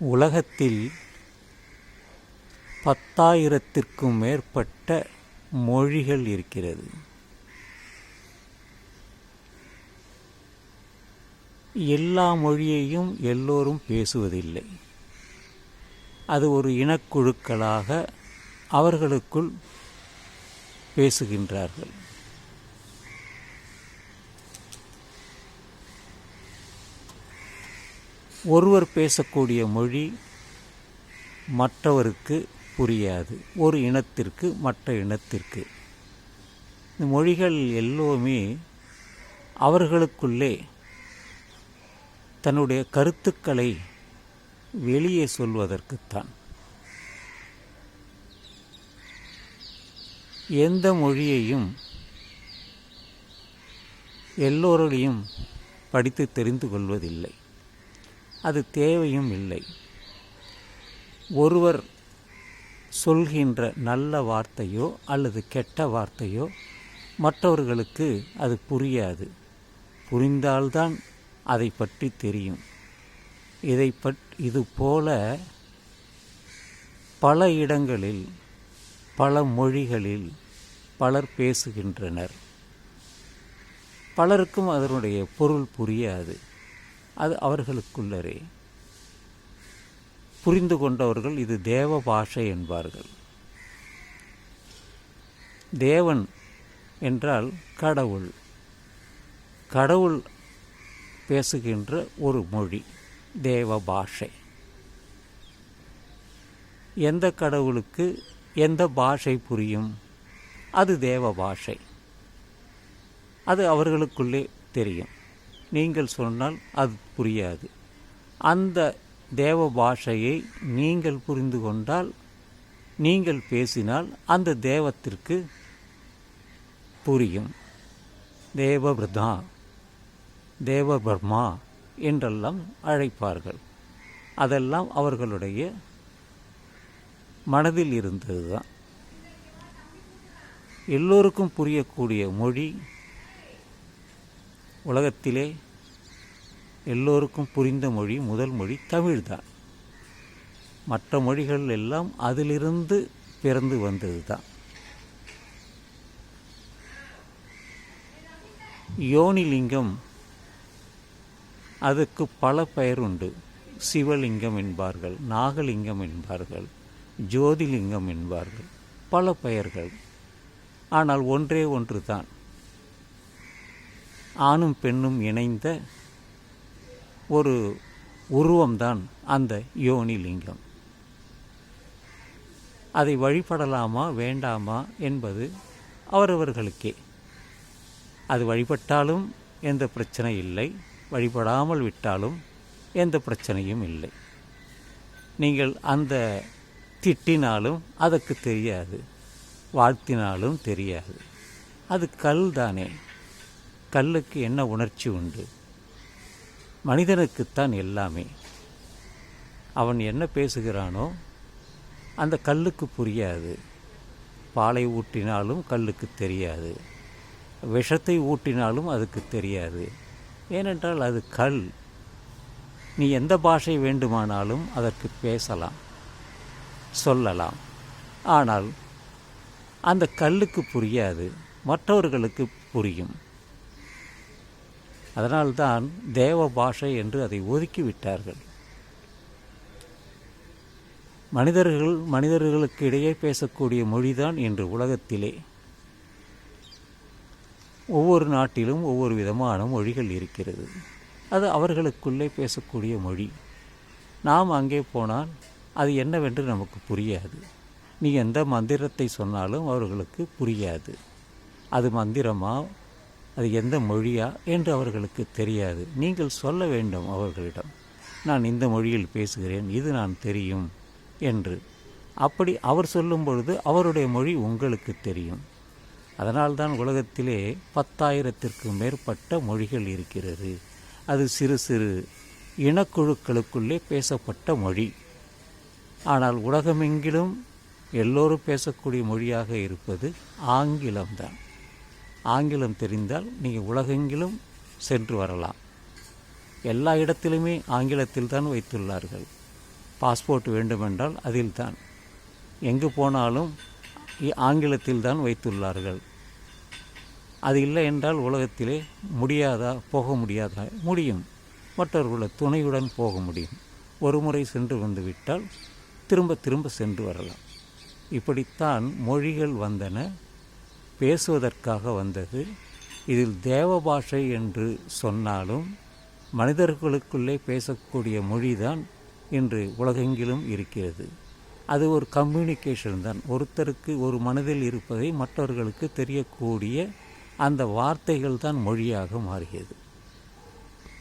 உலகத்தில் பத்தாயிரத்திற்கும் மேற்பட்ட மொழிகள் இருக்கிறது. எல்லா மொழியையும் எல்லோரும் பேசுவதில்லை. அது ஒரு இனக்குழுக்களாக அவர்களுக்குள் பேசுகின்றார்கள். ஒருவர் பேசக்கூடிய மொழி மற்றவருக்கு புரியாது. ஒரு இனத்திற்கு மற்ற இனத்திற்கு. இந்த மொழிகள் எல்லோருமே அவர்களுக்குள்ளே தன்னுடைய கருத்துக்களை வெளியே சொல்வதற்குத்தான். எந்த மொழியையும் எல்லோரையும் படித்து தெரிந்து கொள்வதில்லை. அது தேவையும் இல்லை. ஒருவர் சொல்கின்ற நல்ல வார்த்தையோ அல்லது கெட்ட வார்த்தையோ மற்றவர்களுக்கு அது புரியாது. புரிந்தால்தான் அதை பற்றி தெரியும். இதை பற் இது போல பல இடங்களில் பல மொழிகளில் பலர் பேசுகின்றனர். பலருக்கும் அதனுடைய பொருள் புரியாது. அது அவர்களுக்குள்ளரே. புரிந்து கொண்டவர்கள் இது தேவ பாஷை என்பார்கள். தேவன் என்றால் கடவுள். கடவுள் பேசுகின்ற ஒரு மொழி தேவ பாஷை. எந்த கடவுளுக்கு எந்த பாஷை புரியும்? அது தேவ பாஷை. அது அவர்களுக்குள்ளே தெரியும். நீங்கள் சொன்னால் அது புரியாது. அந்த தேவ பாஷையை நீங்கள் புரிந்து கொண்டால் நீங்கள் பேசினால் அந்த தேவத்திற்கு புரியும். தேவபிரதா தேவபர்மா என்றெல்லாம் அழைப்பார்கள். அதெல்லாம் அவர்களுடைய மனதில் இருந்தது தான் எல்லோருக்கும் புரியக்கூடிய மொழி உலகத்திலே எல்லோருக்கும் புரிந்த மொழி முதல் மொழி தமிழ்தான். மற்ற மொழிகள் எல்லாம் அதிலிருந்து பிறந்து வந்தது தான் யோனிலிங்கம் அதுக்கு பல பெயர் உண்டு. சிவலிங்கம் என்பார்கள் நாகலிங்கம் என்பார்கள் ஜோதிலிங்கம் என்பார்கள் பல பெயர்கள். ஆனால் ஒன்றே ஒன்று தான் ஆணும் பெண்ணும் இணைந்த ஒரு உருவம்தான் அந்த யோனி லிங்கம். அதை வழிபடலாமா வேண்டாமா என்பது அவரவர்களுக்கே. அது வழிபட்டாலும் எந்த பிரச்சனை இல்லை வழிபடாமல் விட்டாலும் எந்த பிரச்சனையும் இல்லை. நீங்கள் அந்த திட்டினாலும் அதற்கு தெரியாது வாழ்த்தினாலும் தெரியாது. அது கல் தானே கல்லுக்கு என்ன உணர்ச்சி உண்டு? மனிதனுக்குத்தான் எல்லாமே. அவன் என்ன பேசுகிறானோ அந்த கல்லுக்கு புரியாது. பாலை ஊட்டினாலும் கல்லுக்கு தெரியாது. விஷத்தை ஊட்டினாலும் அதுக்கு தெரியாது. ஏனென்றால் அது கல். நீ எந்த பாஷை வேண்டுமானாலும் அதற்கு பேசலாம் சொல்லலாம். ஆனால் அந்த கல்லுக்கு புரியாது மற்றவர்களுக்கு புரியும். அதனால்தான் தேவ பாஷை என்று அதை ஒதுக்கிவிட்டார்கள். மனிதர்கள் மனிதர்களுக்கு இடையே பேசக்கூடிய மொழிதான் இன்று உலகத்திலே. ஒவ்வொரு நாட்டிலும் ஒவ்வொரு விதமான மொழிகள் இருக்கிறது. அது அவர்களுக்குள்ளே பேசக்கூடிய மொழி. நாம் அங்கே போனால் அது என்னவென்று நமக்கு புரியாது. நீ எந்த மந்திரத்தை சொன்னாலும் அவர்களுக்கு புரியாது. அது மந்திரமா அது எந்த மொழியா என்று அவர்களுக்கு தெரியாது. நீங்கள் சொல்ல வேண்டும் அவர்களிடம் நான் இந்த மொழியில் பேசுகிறேன் இது நான் தெரியும் என்று. அப்படி அவர் சொல்லும் பொழுது அவருடைய மொழி உங்களுக்கு தெரியும். அதனால்தான் உலகத்திலே பத்தாயிரத்திற்கும் மேற்பட்ட மொழிகள் இருக்கிறது. அது சிறு சிறு இனக்குழுக்களுக்குள்ளே பேசப்பட்ட மொழி. ஆனால் உலகமெங்கிலும் எல்லோரும் பேசக்கூடிய மொழியாக இருப்பது ஆங்கிலம்தான் ஆங்கிலம் தெரிந்தால் நீங்கள் உலகெங்கிலும் சென்று வரலாம். எல்லா இடத்திலுமே ஆங்கிலத்தில் தான் வைத்துள்ளார்கள். பாஸ்போர்ட் வேண்டுமென்றால் அதில்தான். எங்கு போனாலும் ஆங்கிலத்தில் தான் வைத்துள்ளார்கள். அது இல்லை என்றால் உலகத்திலே முடியாதா போக முடியாதா? முடியும். மற்றவர்கள துணையுடன் போக முடியும். ஒரு முறை சென்று வந்து விட்டால் திரும்ப திரும்ப சென்று வரலாம். இப்படித்தான் மொழிகள் வந்தன. பேசுவதற்காக வந்தது. இதில் தேவ பாஷை என்று சொன்னாலும் மனிதர்களுக்குள்ளே பேசக்கூடிய மொழிதான் இன்று உலகெங்கிலும் இருக்கிறது. அது ஒரு கம்யூனிகேஷன் தான். ஒருத்தருக்கு ஒரு மனதில் இருப்பதை மற்றவர்களுக்கு தெரியக்கூடிய அந்த வார்த்தைகள் தான் மொழியாக மாறியது.